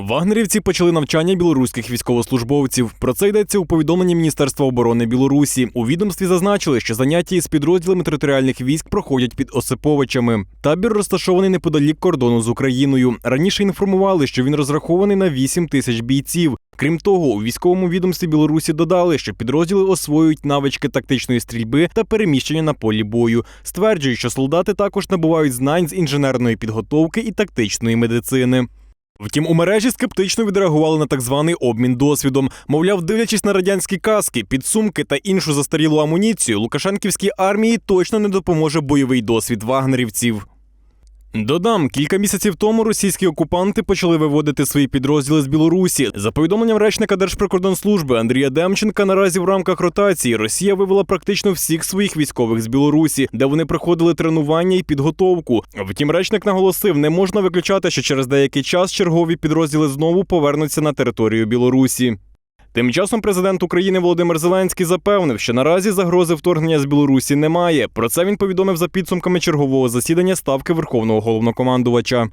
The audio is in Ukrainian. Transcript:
Вагнерівці почали навчання білоруських військовослужбовців. Про це йдеться у повідомленні Міністерства оборони Білорусі. У відомстві зазначили, що заняття із підрозділами територіальних військ проходять під Осиповичами. Табір розташований неподалік кордону з Україною. Раніше інформували, що він розрахований на 8 тисяч бійців. Крім того, у військовому відомстві Білорусі додали, що підрозділи освоюють навички тактичної стрільби та переміщення на полі бою. Стверджують, що солдати також набувають знань з інженерної підготовки і тактичної медицини. Втім, у мережі скептично відреагували на так званий обмін досвідом. Мовляв, дивлячись на радянські каски, підсумки та іншу застарілу амуніцію, Лукашенківській армії точно не допоможе бойовий досвід вагнерівців. Додам, кілька місяців тому російські окупанти почали виводити свої підрозділи з Білорусі. За повідомленням речника Держприкордонслужби Андрія Демченка, наразі в рамках ротації Росія вивела практично всіх своїх військових з Білорусі, де вони проходили тренування і підготовку. Втім, речник наголосив, не можна виключати, що через деякий час чергові підрозділи знову повернуться на територію Білорусі. Тим часом президент України Володимир Зеленський запевнив, що наразі загрози вторгнення з Білорусі немає. Про це він повідомив за підсумками чергового засідання ставки Верховного головнокомандувача.